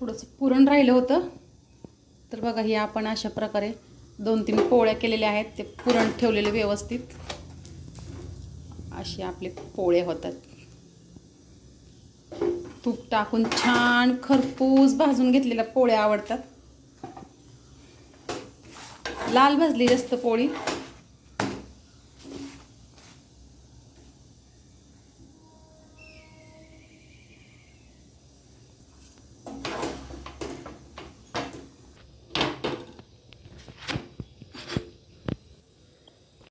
थोडंसं पुरण राहिलं होतं. तर बघा हे आपण अशा प्रकारे दोन तीन पोळ्या केलेल्या आहेत. ते पुरण ठेवलेले व्यवस्थित. असे आपले पोळे होतात. तूप टाकून छान खरपूस भाजून घेतलेल्या पोळ्या आवडतात. लाल भाजली जास्त पोळी.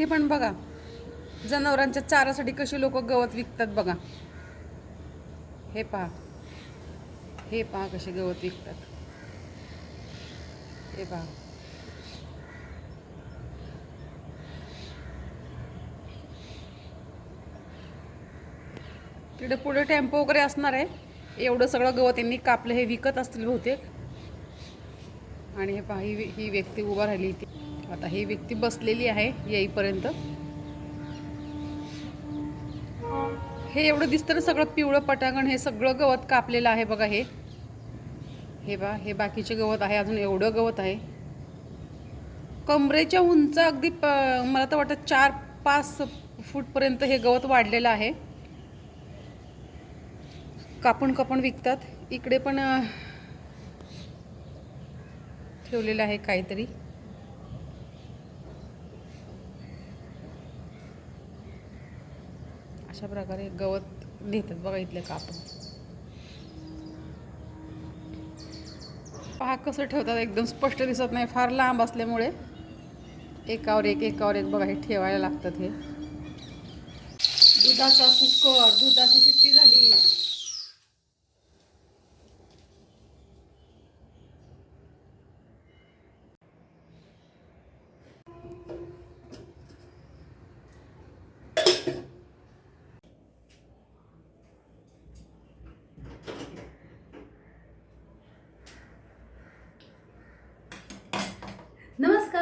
इथे पण बघा. जनावरांच्या चारासाठी कशी लोक गवत विकतात बघा. हे पहा. हे पहा कसे गवत विकतात. हे पहा. तिकडे पुढे टेम्पो वगैरे असणार आहे. एवढं सगळं गवत यांनी कापलं हे विकत असतील बहुतेक. आणि हे पहा ही ही व्यक्ती उभा राहिली इथे. आता ही व्यक्ती बसलेली आहे येईपर्यंत. हे एवढं दिसतं ना सगळं पिवळं पटांगण हे सगळं गवत कापलेलं आहे बघा हे. हे बा हे बाकीचे गवत आहे अजून एवढं गवत आहे. कमरेच्या उंच अगदी प मला तर वाटतं चार पाच फूटपर्यंत हे गवत वाढलेलं आहे. कापून कापून विकतात. इकडे पण ठेवलेलं आहे काहीतरी. अशा प्रकारे गवत नेतात बघा इथले कापून. पहा कसं ठेवतात एकदम स्पष्ट दिसत नाही फार लांब असल्यामुळे एकावर एक एकावर एक बघा हे ठेवायला लागतात हे. दुधाचा कुकर दुधाची शिट्टी झाली.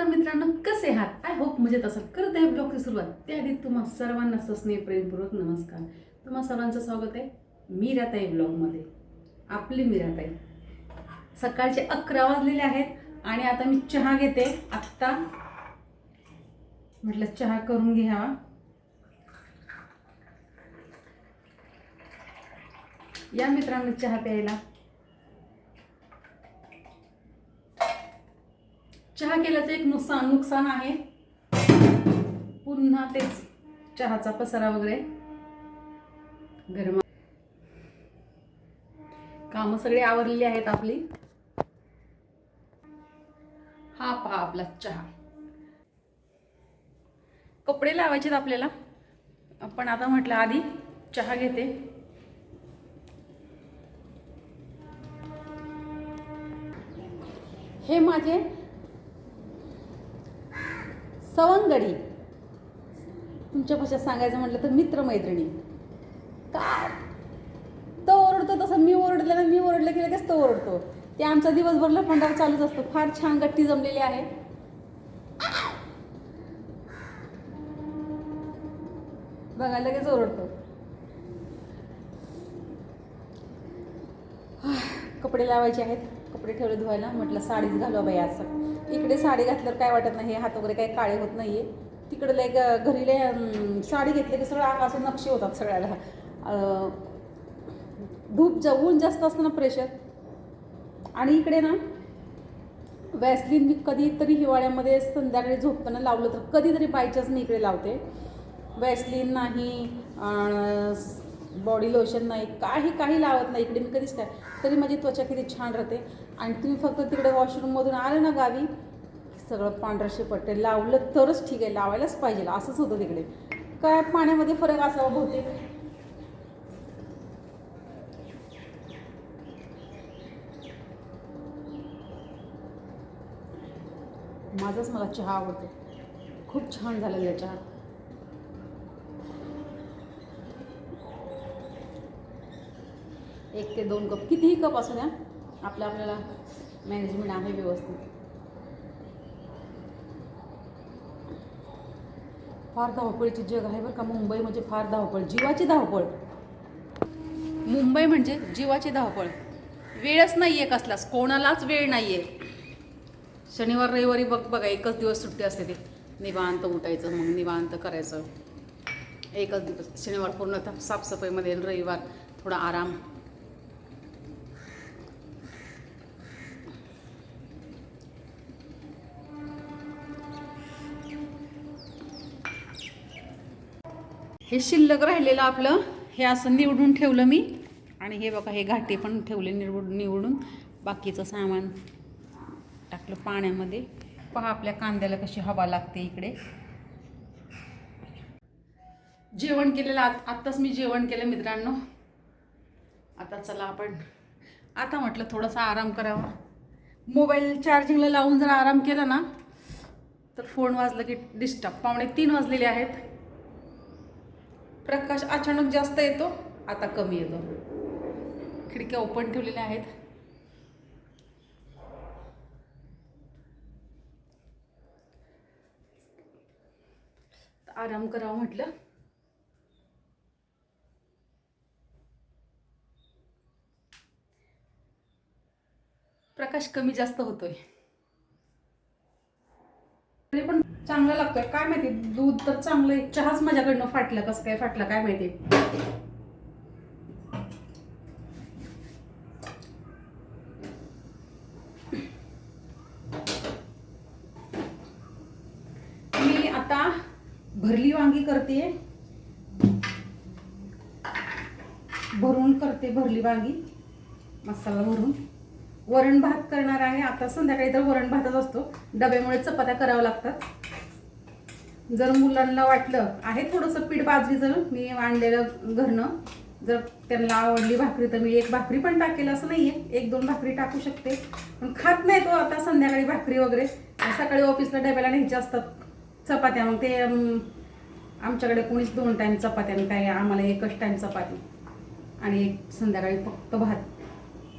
नमस्कार मित्रांनो कसे आहात? आय होप मजेत असाल. करत आहे ब्लॉगची सुरुवात. त्याआधी तुम्हा सर्वांना सस्नेह प्रेमपूर्वक नमस्कार. तुम्हा सर्वांचं स्वागत आहे मीराताई ब्लॉगमध्ये. आपली मीराताई सकाळचे अकरा वाजलेले आहेत आणि आता मी चहा घेते. आत्ता म्हटलं चहा करून घ्यावा. या मित्रांनो चहा प्यायला. चहा केल्याचं एक नुकसान नुकसान आहे. पुन्हा तेच चहाचा पसारा वगैरे. गरम. कामं सगळी आवरलेली आहेत आपली. हा पहा आपला चहा. कपडे लावायचेत आपल्याला. पण आता म्हटलं आधी चहा घेते. हे माझे सवंगडी. तुमच्या भाषेत सांगायचं म्हटलं तर मित्रमैत्रिणी. काय? तो ओरडतो तसं मी ओरडलं ना मी ओरडलं की लगेच तो ओरडतो. ते आमचा दिवसभर लफंडाव चालूच असतो. फार छान गट्टी जमलेली आहे. बघा लगेच ओरडतो. कपडे लावायचे आहेत. कपडे ठेवले धुवायला. म्हटलं साडीच घालवा बाई आज. इकडे साडी घातल्यावर काय वाटत नाही हात वगैरे काही काळे होत नाही आहे तिकडे लय ग- घरी लय साडी घेतली की सगळं अंग असं नक्षी होतात सगळ्याला. धूप जा ऊन जास्त असतं ना प्रेशर आणि इकडे ना वॅसलीन मी कधीतरी हिवाळ्यामध्ये संध्याकाळी झोपताना लावलं तर कधीतरी बायचान्स मी इकडे लावते. वॅसलीन नाही बॉडी लोशन नाही काही काही लावत नाही. इकडे मी कधीच काय तरी माझी त्वचा किती छान राहते. आणि तुम्ही फक्त तिकडे वॉशरूममधून आले ना गावी सगळं पांढरशे पट्टे लावलं तरच ठीक आहे लावायलाच पाहिजे. असंच होतं तिकडे. काय पाण्यामध्ये फरक असावा बहुतेक. माझाच मला चहा आवडतो. खूप छान झालेला चहा एक ते दोन कप कितीही कप असू द्या आपलं आपल्याला मॅनेजमेंट आहे व्यवस्थित. फार धावपळीची जग आहे बरं का. मुंबई म्हणजे फार धावपळ. जीवाची धावपळ. मुंबई म्हणजे जीवाची धावपळ. वेळच नाही आहे कसलाच. कोणालाच वेळ नाही आहे शनिवार रविवारी बघ बघा एकच दिवस सुट्टी असते ती. निवांत उठायचं मग निवांत करायचं. एकच दिवस. शनिवार पूर्ण साफसफाईमध्ये रविवार थोडा आराम. हे शिल्लक राहिलेलं आपलं हे असं निवडून ठेवलं मी. आणि हे बघा हे घाटे पण ठेवले निवडून निवडून. बाकीचं सामान टाकलं पाण्यामध्ये. पहा आपल्या कांद्याला कशी हवा लागते इकडे. जेवण केलेलं आत आत्ताच मी जेवण केलं मित्रांनो. आता चला आपण आता म्हटलं थोडासा आराम करावा. मोबाईल चार्जिंगला लावून जर आराम केला ना तर फोन वाजलं की डिस्टर्ब पावणे तीन वाजलेले आहेत. प्रकाश अचानक जास्त येतो आता कमी येतो. खिडक्या ओपन ठेवलेल्या आहेत. आराम करावा म्हटलं. प्रकाश कमी जास्त होतोय. तरी पण चांगला लागतोय. काय माहिती दूध तर चांगलं आहे. चहाच माझ्याकडनं फाटलं कसं काय फाटलं काय माहिती. मी आता भरली वांगी करते. भरून करते भरली वांगी. मसाला भरून. वरण भात करणार आहे. आता संध्याकाळी तर वरण भातच असतो. डब्यामुळे चपात्या कराव्या लागतात. जर मुलांना वाटलं आहे थोडंसं पीठ बाजरी जर मी आणलेलं घरनं जर त्यांना आवडली भाकरी तर मी एक भाकरी पण टाकेल असं नाही आहे एक दोन भाकरी टाकू शकते. पण खात नाही तो आता संध्याकाळी भाकरी वगैरे. सकाळी ऑफिसला डब्याला न्यायचे असतात चपात्या. मग ते आमच्याकडे कोणीच दोन टाईम चपात्या आणि काय आम्हाला एकच टाईम चपाती. आणि एक संध्याकाळी फक्त भात.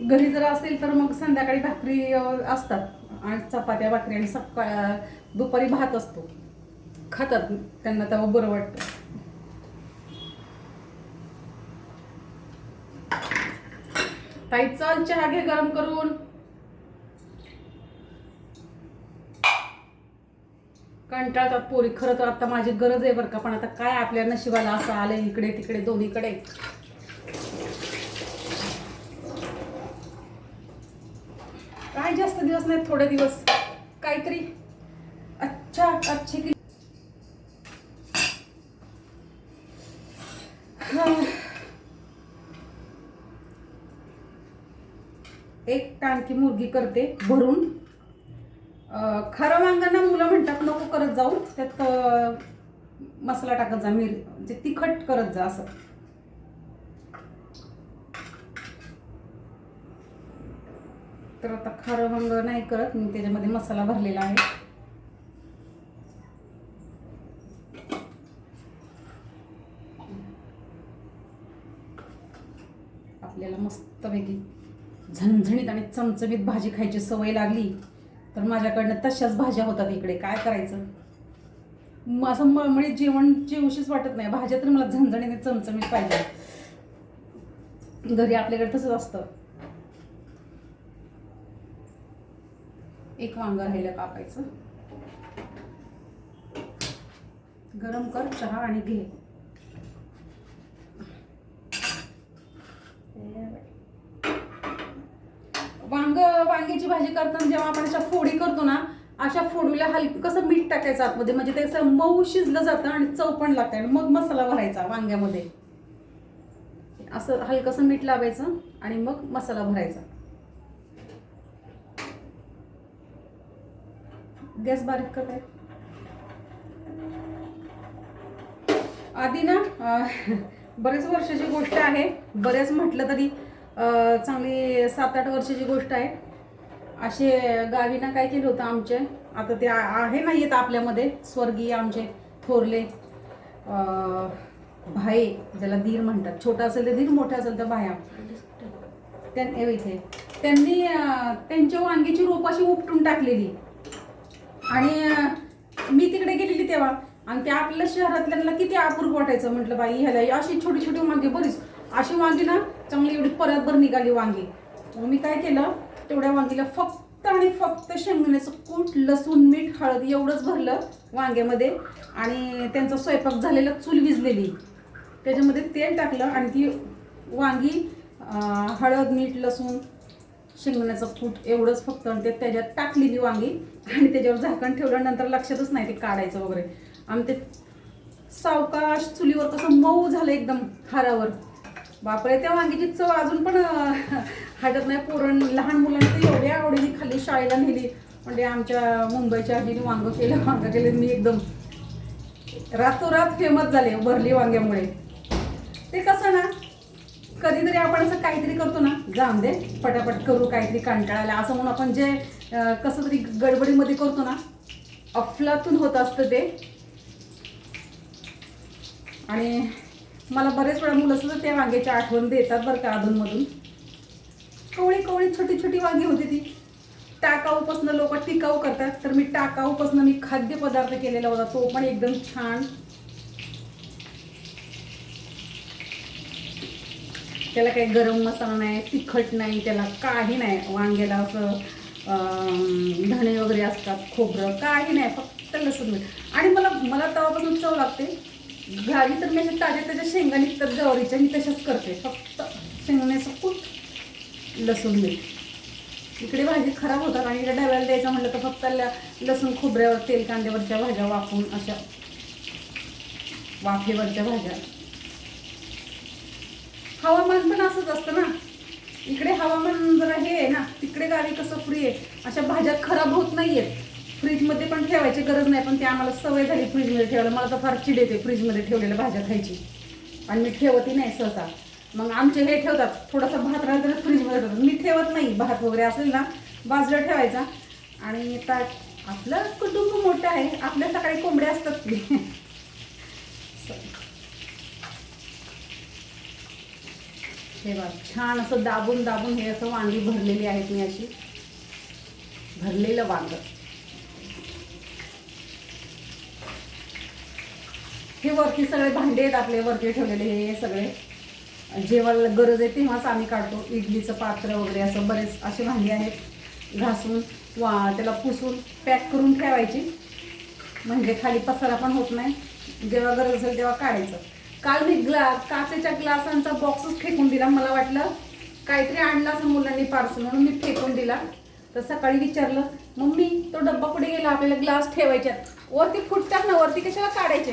घरी जर असेल तर मग संध्याकाळी भाकरी असतात. आणि चपात्या भाकरी आणि सकाळ दुपारी भात असतो. खातात त्यांना तेव्हा बरं वाटतं. ताई चल चहा घे गरम करून. कंटाळतात पोरी. खरं तर आता माझी गरज आहे बरं का पण आता काय आपल्या नशिबाला असं आलंय इकडे तिकडे दोन्हीकडे. काय जास्त दिवस नाही थोडे दिवस. काहीतरी. अच्छा अच्छे की एक टाणकी मुर्गी करते भरून. खरं वांगांना मुलं म्हणतात नको करत जाऊ. त्यात मसाला टाकत जा मिर म्हणजे तिखट करत जा असं. तर आता खारं वांग नाही करत. मी त्याच्यामध्ये मसाला भरलेला आहे. आपल्याला मस्तपैकी झणझणीत आणि चमचमीत भाजी खायची सवय लागली तर माझ्याकडनं तशाच भाज्या होतात इकडे. काय करायचं? असं मळमळीत जेवण जेवशीच वाटत नाही. भाज्या तर मला झणझणीने चमचमीत पाहिजे. घरी आपल्याकडे तसंच असतं. एक वांग राहिलं कापायचं. गरम कर चहा आणि घे. वांग वांग्याची भाजी करताना जेव्हा आपण अशा फोडी करतो ना अशा फोडीला हलकं कसं मीठ टाकायचं आतमध्ये म्हणजे ते असं मऊ शिजलं जातं आणि चव पण लागते आणि मग मसाला भरायचा वांग्यामध्ये. असं हलकंसं मीठ लावायचं आणि मग मसाला भरायचा. गॅस बारीक कर काय आधी ना बरेच वर्षाची गोष्ट आहे. बरेच म्हटलं तरी चांगली सात आठ वर्षाची गोष्ट आहे. असे गावीनं काय केलं होतं आमचे आता ते आहे ना येत आपल्यामध्ये स्वर्गीय आमचे थोरले भाई ज्याला धीर म्हणतात. छोटा असेल तर धीर मोठा असेल तर भाया. त्यां इथे. त्यांनी त्यांच्या वांग्याची रोप अशी उपटून टाकलेली. आणि मी तिकडे गेलेली तेव्हा. आणि त्या आपल्या शहरातल्यांना किती अपूर्व वाटायचं म्हटलं बाई ह्याला अशी छोटी छोटी वांगी बरीच अशी वांगी ना चांगली एवढी परतभर निघाली वांगी. मग मी काय केलं तेवढ्या वांगीला फक्त आणि फक्त शेंगदाण्याचं कूट लसूण मीठ हळद एवढंच भरलं वांग्यामध्ये. आणि त्यांचा स्वयंपाक झालेला चूल विजलेली. त्याच्यामध्ये तेल टाकलं आणि ती वांगी हळद मीठ लसूण शेंगदाण्याचं कूट एवढंच फक्त आणि ते त्याच्यात टाकलेली वांगी आणि त्याच्यावर झाकण ठेवल्यानंतर लक्षातच नाही ते काढायचं वगैरे. आणि ते सावकाश चुलीवर कसं मऊ झालं एकदम हारावर. बापरे त्या वांगीची चव अजून पण हटत नाही. पोरण लहान मुलांनी एवढ्या आवडीने खाली शाळेला नेली. म्हणजे आमच्या मुंबईच्या आजीने वांगं केलं वांग केलं मी एकदम रातोरात फेमस झाले भरली वांग्यामुळे. ते कसं ना कधीतरी आपण असं काहीतरी करतो ना जाम दे पटापट करू काहीतरी कंटाळायला. असं म्हणून आपण जे कसं तरी गडबडीमध्ये करतो ना अफलातून होत असतं ते. आणि मला बरेच वेळा मुलं सुद्धा त्या वांग्याची आठवण देतात बरं का अधूनमधून. कवळी कवळी छोटी छोटी वांगी होती ती. टाकाऊपासनं लोक टिकाऊ करतात तर मी टाकाऊपासनं मी खाद्यपदार्थ केलेला होता तो पण एकदम छान. त्याला काही गरम मसाला नाही तिखट नाही त्याला काही नाही. वांग्याला असं धणे वगैरे असतात खोबरं काही नाही फक्त लसूण मीठ. आणि मला मला तवापासून चव लागते. घावी तर मी अशा ताज्या त्याच्या शेंगा निघतात गवारीच्या मी तशाच करते. फक्त शेंगण्याचं खूप लसूण मीठ. इकडे भाजी खराब होतात आणि इकडे डब्याला द्यायचं म्हटलं तर फक्त लसूण खोबऱ्यावर तेल कांद्यावरच्या भाज्या वाफून अशा वाफेवरच्या भाज्या. हवामान पण असंच असतं ना. इकडे हवामान जरा हे आहे ना तिकडे गावी कसं फ्री आहे. अशा भाज्या खराब होत नाहीयेत. फ्रीजमध्ये पण ठेवायची गरज नाही पण ते आम्हाला सवय झाली फ्रीजमध्ये ठेवायला. मला तर फार चिड येते फ्रीजमध्ये ठेवलेल्या भाज्या खायची. आणि मी ठेवतही नाही सहसा. मग आमचे हे ठेवतात थोडासा भात राहिला तर फ्रीजमध्ये ठेवतात. मी ठेवत नाही भात वगैरे असेल ना बाजूला ठेवायचा. आणि ताट आपलं कुटुंब मोठं आहे. आपल्या सकाळी कोंबड्या असतात. हे बघ छान असं दाबून दाबून हे असं वांगी भरलेली आहेत मी अशी. भरलेलं वांग. हे वरती सगळे भांडे आहेत आपले वरती ठेवलेले हे सगळे. जेव्हा गरज आहे तेव्हाच आम्ही काढतो इडलीचं पात्र वगैरे असं बरेच असे भांडी आहेत. घासून वा त्याला पुसून पॅक करून ठेवायची. म्हणजे खाली पसारा पण होत नाही. जेव्हा गरज असेल तेव्हा काढायचं. काल मी ग्ला काचेच्या ग्लासांचा बॉक्सच फेकून दिला मला वाटलं काहीतरी आणला असं मुलांनी पार्सल म्हणून मी फेकून दिला. तर सकाळी विचारलं मम्मी तो डब्बा कुठे गेला? आपल्याला ग्लास ठेवायच्यात. वरती फुटतात ना वरती कशाला काढायचे?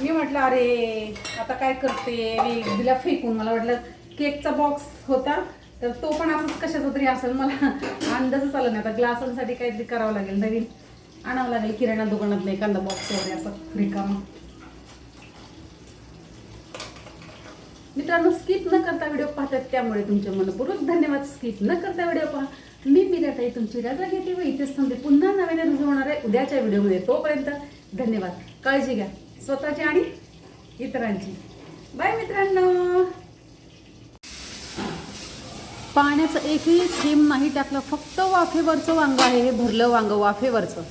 मी म्हटलं अरे आता काय करते? मी दिला फेकून. मला वाटलं केकचा बॉक्स होता तर तो पण असंच कशाचा तरी असेल. मला अंदाजच आला नाही. आता ग्लासांसाठी काहीतरी करावं लागेल. नवीन आणावं लागेल किराणा दुकानात नाही एखादा बॉक्स वगैरे असं रिकामा. मित्रांनो स्किप न करता व्हिडिओ पाहतात त्यामुळे तुमचे मनपूर्वक धन्यवाद. स्किप न करता व्हिडिओ पहा. मी मिराताई तुमची रजा घेते व इथेच थांबते. पुन्हा नव्याने रुजू होणार आहे उद्याच्या व्हिडिओमध्ये तोपर्यंत धन्यवाद. काळजी घ्या. स्वतःची आणि इतरांची. बाय मित्रांनो. पाण्याचं एकही थेंब नाही टाकलं फक्त वाफेवरचं वांग आहे. हे भरलं वांग वाफेवरचं.